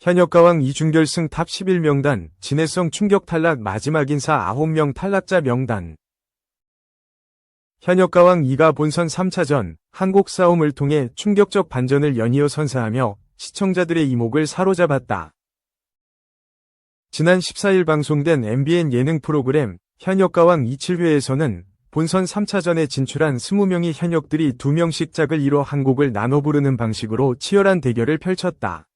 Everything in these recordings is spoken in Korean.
현역가왕 이준결승 탑 11명단, 진해성 충격 탈락 마지막 인사 9명 탈락자 명단. 현역가왕 2가 본선 3차전, 한국 싸움을 통해 충격적 반전을 연이어 선사하며 시청자들의 이목을 사로잡았다. 지난 14일 방송된 MBN 예능 프로그램 현역가왕 27회에서는 본선 3차전에 진출한 20명의 현역들이 2명씩 짝을 이뤄 한 곡을 나눠 부르는 방식으로 치열한 대결을 펼쳤다.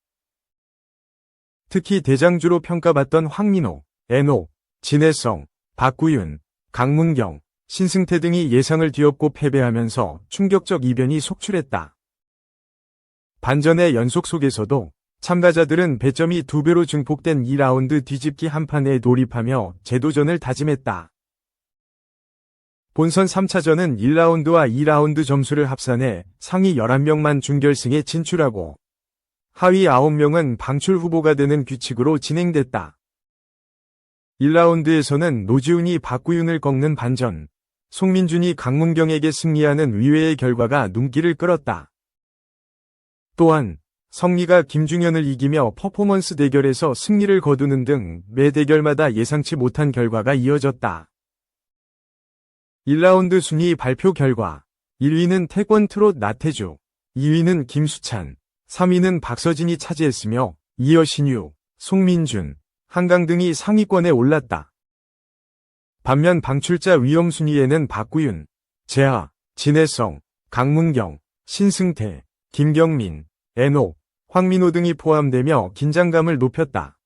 특히 대장주로 평가받던 황민호, 애노, 진해성, 박구윤, 강문경, 신승태 등이 예상을 뒤엎고 패배하면서 충격적 이변이 속출했다. 반전의 연속 속에서도 참가자들은 배점이 두 배로 증폭된 2라운드 뒤집기 한판에 돌입하며 재도전을 다짐했다. 본선 3차전은 1라운드와 2라운드 점수를 합산해 상위 11명만 준결승에 진출하고 하위 9명은 방출 후보가 되는 규칙으로 진행됐다. 1라운드에서는 노지훈이 박구윤을 꺾는 반전, 송민준이 강문경에게 승리하는 의외의 결과가 눈길을 끌었다. 또한 성리가 김중현을 이기며 퍼포먼스 대결에서 승리를 거두는 등 매 대결마다 예상치 못한 결과가 이어졌다. 1라운드 순위 발표 결과 1위는 태권 트롯 나태주, 2위는 김수찬, 3위는 박서진이 차지했으며 이어 신유, 송민준, 한강 등이 상위권에 올랐다. 반면 방출자 위험 순위에는 박구윤, 재하, 진해성, 강문경, 신승태, 김경민, 애노, 황민호 등이 포함되며 긴장감을 높였다.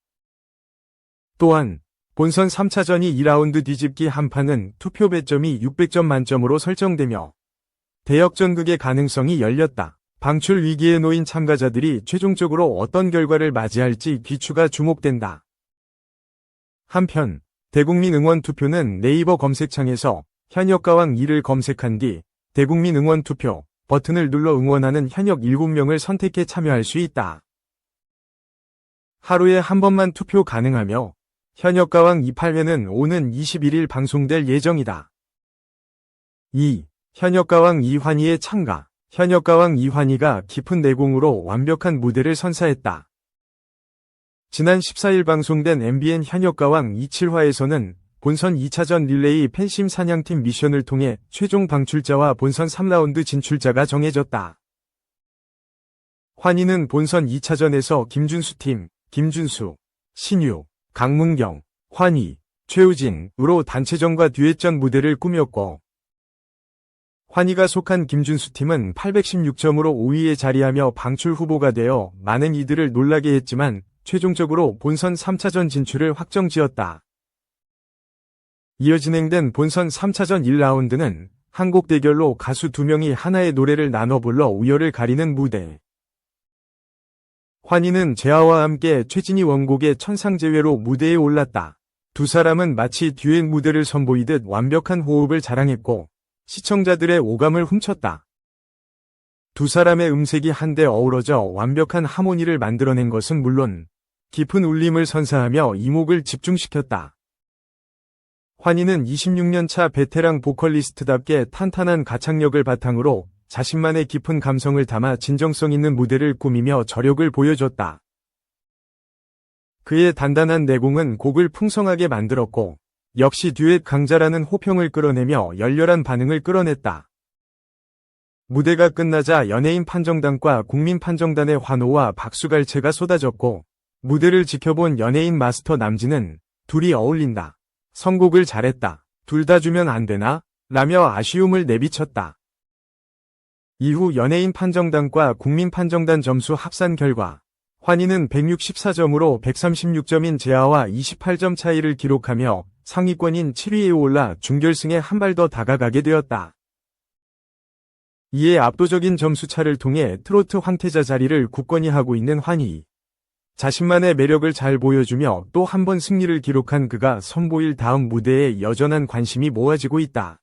또한 본선 3차전이 2라운드 뒤집기 한판은 투표 배점이 600점 만점으로 설정되며 대역전극의 가능성이 열렸다. 방출 위기에 놓인 참가자들이 최종적으로 어떤 결과를 맞이할지 귀추가 주목된다. 한편 대국민 응원 투표는 네이버 검색창에서 현역가왕 2를 검색한 뒤 대국민 응원 투표 버튼을 눌러 응원하는 현역 7명을 선택해 참여할 수 있다. 하루에 한 번만 투표 가능하며 현역가왕 28회는 오는 21일 방송될 예정이다. 2. 현역가왕 이환희의 참가 현역가왕 이환희가 깊은 내공으로 완벽한 무대를 선사했다. 지난 14일 방송된 MBN 현역가왕 27화에서는 본선 2차전 릴레이 팬심 사냥팀 미션을 통해 최종 방출자와 본선 3라운드 진출자가 정해졌다. 환희는 본선 2차전에서 김준수 팀, 김준수, 신유, 강문경, 환희, 최우진으로 단체전과 듀엣전 무대를 꾸몄고 환희가 속한 김준수 팀은 816점으로 5위에 자리하며 방출 후보가 되어 많은 이들을 놀라게 했지만 최종적으로 본선 3차전 진출을 확정지었다. 이어 진행된 본선 3차전 1라운드는 한곡 대결로 가수 두 명이 하나의 노래를 나눠 불러 우열을 가리는 무대. 환희는 재하와 함께 최진희 원곡의 천상재회로 무대에 올랐다. 두 사람은 마치 듀엣 무대를 선보이듯 완벽한 호흡을 자랑했고 시청자들의 오감을 훔쳤다. 두 사람의 음색이 한데 어우러져 완벽한 하모니를 만들어낸 것은 물론 깊은 울림을 선사하며 이목을 집중시켰다. 환희는 26년차 베테랑 보컬리스트답게 탄탄한 가창력을 바탕으로 자신만의 깊은 감성을 담아 진정성 있는 무대를 꾸미며 저력을 보여줬다. 그의 단단한 내공은 곡을 풍성하게 만들었고 역시 듀엣 강자라는 호평을 끌어내며 열렬한 반응을 끌어냈다. 무대가 끝나자 연예인 판정단과 국민 판정단의 환호와 박수갈채가 쏟아졌고 무대를 지켜본 연예인 마스터 남진은 둘이 어울린다. 선곡을 잘했다. 둘 다 주면 안 되나? 라며 아쉬움을 내비쳤다. 이후 연예인 판정단과 국민 판정단 점수 합산 결과 환희는 164점으로 136점인 재하와 28점 차이를 기록하며 상위권인 7위에 올라 준결승에 한 발 더 다가가게 되었다. 이에 압도적인 점수차를 통해 트로트 황태자 자리를 굳건히 하고 있는 환희. 자신만의 매력을 잘 보여주며 또 한 번 승리를 기록한 그가 선보일 다음 무대에 여전한 관심이 모아지고 있다.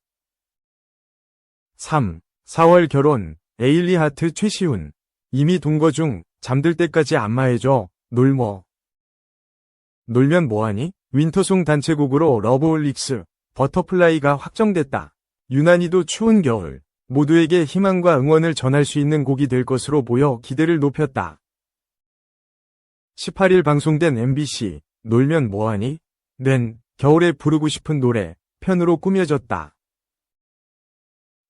3. 4월 결혼, 에일리 하트 최시훈. 이미 동거 중, 잠들 때까지 안마해줘, 놀뭐. 놀면 뭐하니? 윈터송 단체곡으로 러브올릭스, 버터플라이가 확정됐다. 유난히도 추운 겨울, 모두에게 희망과 응원을 전할 수 있는 곡이 될 것으로 보여 기대를 높였다. 18일 방송된 MBC 놀면 뭐하니? 는 겨울에 부르고 싶은 노래 편으로 꾸며졌다.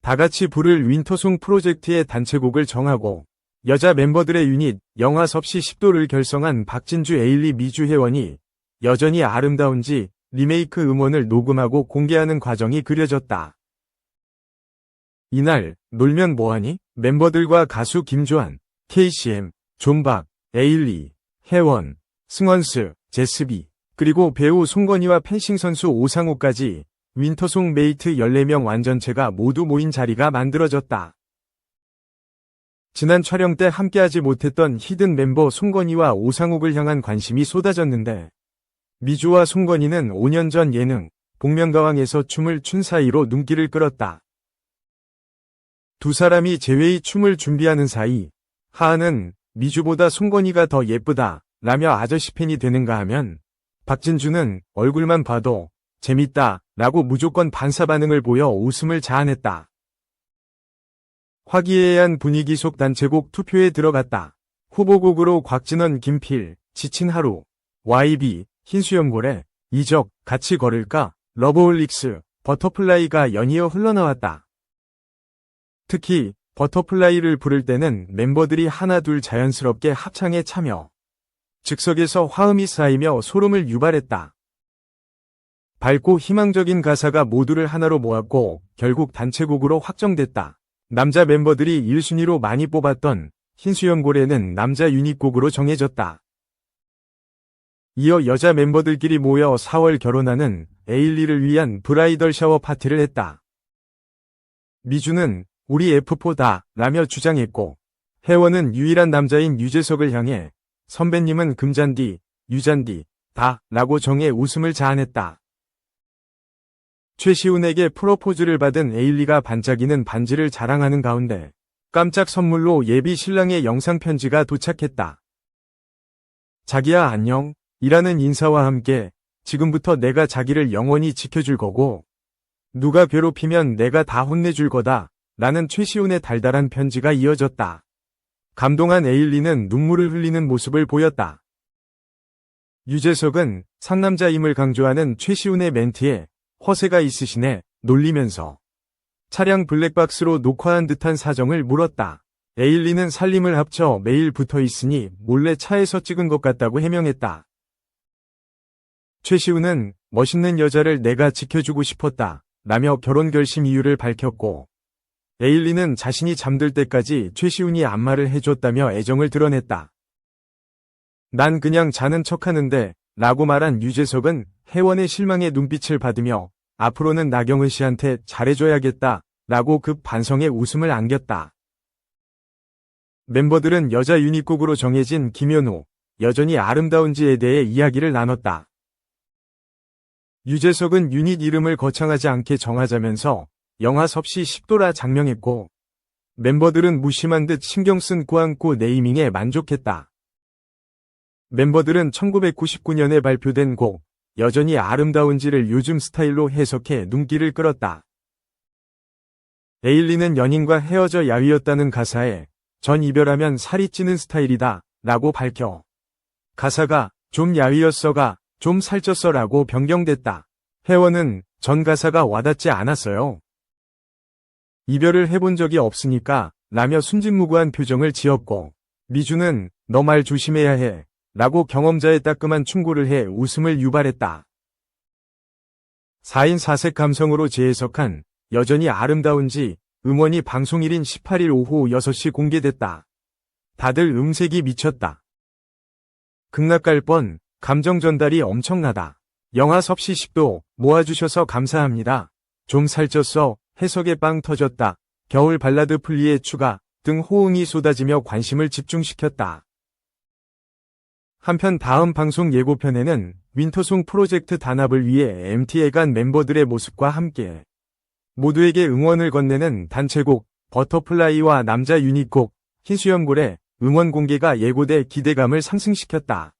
다같이 부를 윈터송 프로젝트의 단체곡을 정하고 여자 멤버들의 유닛 영화 섭씨 10도를 결성한 박진주 에일리 미주 회원이 여전히 아름다운지 리메이크 음원을 녹음하고 공개하는 과정이 그려졌다. 이날 놀면 뭐하니? 멤버들과 가수 김조한, KCM, 존박, 에일리, 혜원, 승원스, 제스비, 그리고 배우 송건희와 펜싱 선수 오상우까지 윈터송 메이트 14명 완전체가 모두 모인 자리가 만들어졌다. 지난 촬영 때 함께하지 못했던 히든 멤버 송건희와 오상욱을 향한 관심이 쏟아졌는데 미주와 송건희는 5년 전 예능 복면가왕에서 춤을 춘 사이로 눈길을 끌었다. 두 사람이 제외의 춤을 준비하는 사이 하하는 미주보다 송건희가 더 예쁘다 라며 아저씨 팬이 되는가 하면 박진주는 얼굴만 봐도 재밌다 라고 무조건 반사 반응을 보여 웃음을 자아냈다. 화기애애한 분위기 속 단체곡 투표에 들어갔다. 후보곡으로 곽진원, 김필, 지친 하루, YB, 흰수염고래, 이적, 같이 걸을까, 러브홀릭스, 버터플라이가 연이어 흘러나왔다. 특히 버터플라이를 부를 때는 멤버들이 하나 둘 자연스럽게 합창에 참여. 즉석에서 화음이 쌓이며 소름을 유발했다. 밝고 희망적인 가사가 모두를 하나로 모았고 결국 단체곡으로 확정됐다. 남자 멤버들이 1순위로 많이 뽑았던 흰수염고래는 남자 유닛곡으로 정해졌다. 이어 여자 멤버들끼리 모여 4월 결혼하는 에일리를 위한 브라이덜 샤워 파티를 했다. 미주는 우리 F4다 라며 주장했고 혜원은 유일한 남자인 유재석을 향해 선배님은 금잔디, 유잔디, 다 라고 정해 웃음을 자아냈다. 최시훈에게 프로포즈를 받은 에일리가 반짝이는 반지를 자랑하는 가운데 깜짝 선물로 예비 신랑의 영상 편지가 도착했다. 자기야 안녕, 이라는 인사와 함께 지금부터 내가 자기를 영원히 지켜줄 거고 누가 괴롭히면 내가 다 혼내줄 거다. 라는 최시훈의 달달한 편지가 이어졌다. 감동한 에일리는 눈물을 흘리는 모습을 보였다. 유재석은 상남자임을 강조하는 최시훈의 멘트에 허세가 있으시네 놀리면서 차량 블랙박스로 녹화한 듯한 사정을 물었다. 에일리는 살림을 합쳐 매일 붙어 있으니 몰래 차에서 찍은 것 같다고 해명했다. 최시훈은 멋있는 여자를 내가 지켜주고 싶었다. 라며 결혼 결심 이유를 밝혔고 에일리는 자신이 잠들 때까지 최시훈이 안마를 해줬다며 애정을 드러냈다. 난 그냥 자는 척하는데 라고 말한 유재석은 혜원의 실망의 눈빛을 받으며 앞으로는 나경은 씨한테 잘해줘야겠다 라고 급 반성의 웃음을 안겼다. 멤버들은 여자 유닛곡으로 정해진 김현우, 여전히 아름다운지에 대해 이야기를 나눴다. 유재석은 유닛 이름을 거창하지 않게 정하자면서 영화 섭씨 10도라 장명했고 멤버들은 무심한 듯 신경 쓴 꾸안꾸 네이밍에 만족했다. 멤버들은 1999년에 발표된 곡 여전히 아름다운지를 요즘 스타일로 해석해 눈길을 끌었다. 에일리는 연인과 헤어져 야위였다는 가사에 전 이별하면 살이 찌는 스타일이다 라고 밝혀 가사가 좀 야위였어가 좀 살쪘어 라고 변경됐다. 혜원은 전 가사가 와닿지 않았어요. 이별을 해본 적이 없으니까 라며 순진무구한 표정을 지었고 미주는 너 말 조심해야 해 라고 경험자의 따끔한 충고를 해 웃음을 유발했다. 4인 4색 감성으로 재해석한 여전히 아름다운지 음원이 방송일인 18일 오후 6시 공개됐다. 다들 음색이 미쳤다. 극락갈 뻔, 감정 전달이 엄청나다. 영화 섭씨 10도 모아주셔서 감사합니다. 좀 살쪘어, 해석에 빵 터졌다. 겨울 발라드 플리에 추가 등 호응이 쏟아지며 관심을 집중시켰다. 한편 다음 방송 예고편에는 윈터송 프로젝트 단합을 위해 MT에 간 멤버들의 모습과 함께 모두에게 응원을 건네는 단체곡 버터플라이와 남자 유닛곡 흰수염골의 응원 공개가 예고돼 기대감을 상승시켰다.